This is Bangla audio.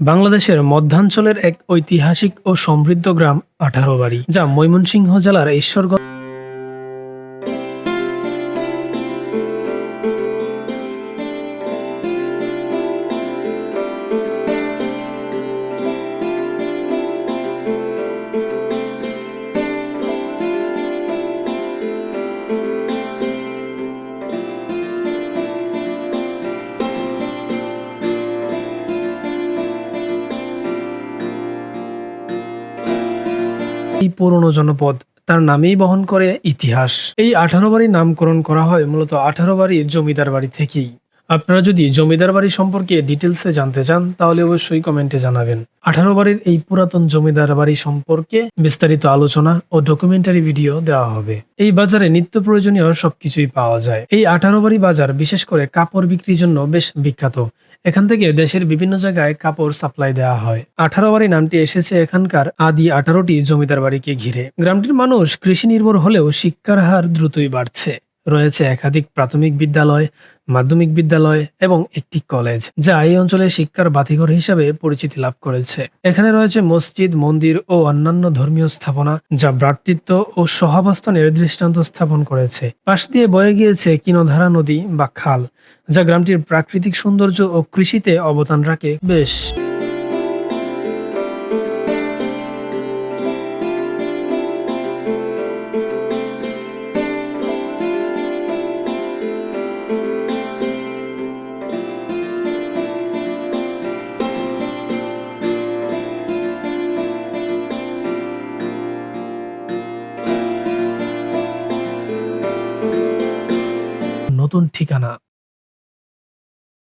বাংলাদেশের মধ্যাঞ্চলের এক ঐতিহাসিক ও সমৃদ্ধ গ্রাম আঠারো বাড়ি যা ময়মনসিংহ জেলার ঈশ্বরগঞ্জ এই পুরনো জনপদ তার নামেই বহন করে ইতিহাস। এই আঠারো বাড়ি নামকরণ করা হয় মূলত আঠারো বাড়ি জমিদার বাড়ি থেকেই। আপনারা যদি জমিদার বাড়ি সম্পর্কে ডিটেলসে জানতে চান, তাহলে অবশ্যই কমেন্টে জানাবেন। আঠারো বাড়ির এই পুরাতন জমিদার বাড়ি সম্পর্কে বিস্তারিত আলোচনা ও ডকুমেন্টারি ভিডিও দেওয়া হবে। এই বাজারে নিত্য প্রয়োজনীয় সবকিছুই পাওয়া যায়। এই আঠারো বাড়ি বাজার বিশেষ করে কাপড় বিক্রির জন্য বেশ বিখ্যাত। এখান থেকে দেশের বিভিন্ন জায়গায় কাপড় সাপ্লাই দেওয়া হয়। আঠারো বাড়ি নামটি এসেছে এখানকার আদি আঠারোটি জমিদার বাড়িকে ঘিরে। গ্রামটির মানুষ কৃষি নির্ভর হলেও শিক্ষার হার দ্রুতই বাড়ছে। রয়েছে একাধিক প্রাথমিক বিদ্যালয়, মাধ্যমিক বিদ্যালয় এবং একটি কলেজ, যা এই অঞ্চলের শিক্ষার বাতিঘর হিসাবে পরিচিতি লাভ করেছে। এখানে রয়েছে মসজিদ, মন্দির ও অন্যান্য ধর্মীয় স্থাপনা, যা ভ্রাতৃত্ব ও সহাবস্থানের দৃষ্টান্ত স্থাপন করেছে। পাশ দিয়ে বয়ে গিয়েছে কিনধারা নদী বা খাল, যা গ্রামটির প্রাকৃতিক সৌন্দর্য ও কৃষিতে অবদান রাখে। বেশ। নতুন ঠিকানা।